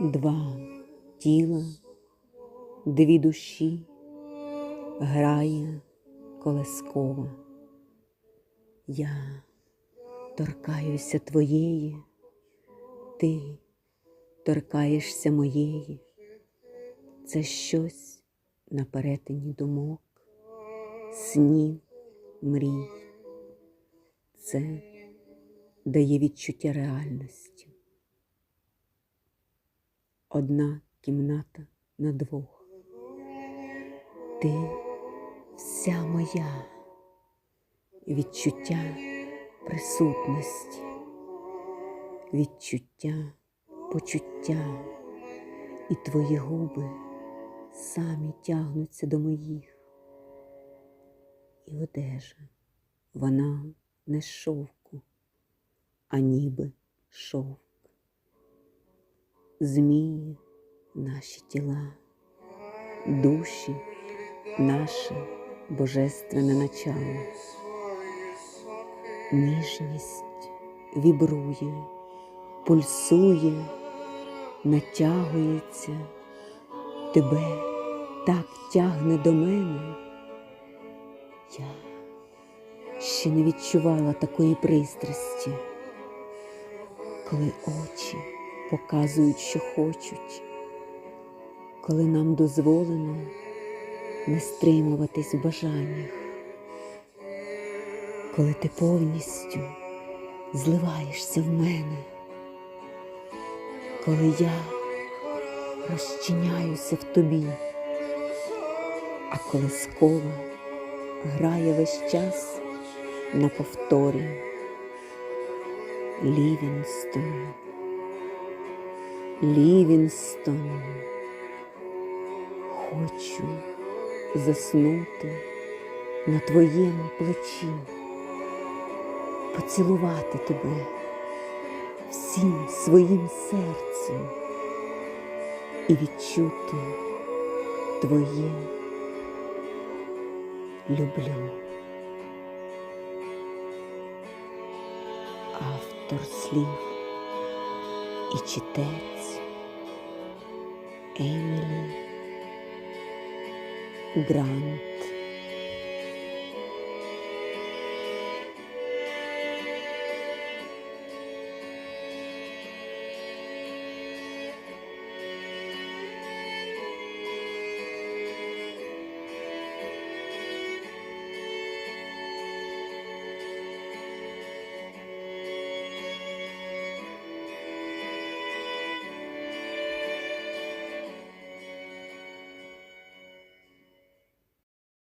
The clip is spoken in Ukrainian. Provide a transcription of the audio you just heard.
Два тіла, дві душі, грає колескова. Я торкаюся твоєї, ти торкаєшся моєї. Це щось на перетині думок, снів, мрій. Це дає відчуття реальності. Одна кімната на двох. Ти вся моя відчуття присутності, відчуття почуття, і твої губи самі тягнуться до моїх. І одежа, вона не шовку, а ніби шовк. Змії наші тіла, душі наше божественне начало. Ніжність вібрує, пульсує, натягується, тебе так тягне до мене. Я ще не відчувала такої пристрасті, коли очі показують, що хочуть, коли нам дозволено не стримуватись в бажаннях, коли ти повністю зливаєшся в мене, коли я розчиняюся в тобі, а колискова грає весь час на повторі. Лівінстон, Лівінстон, хочу заснути на твоєму плечі, поцілувати тебе всім своїм серцем і відчути твоє люблю. Автор слів і читець Емілі Грант.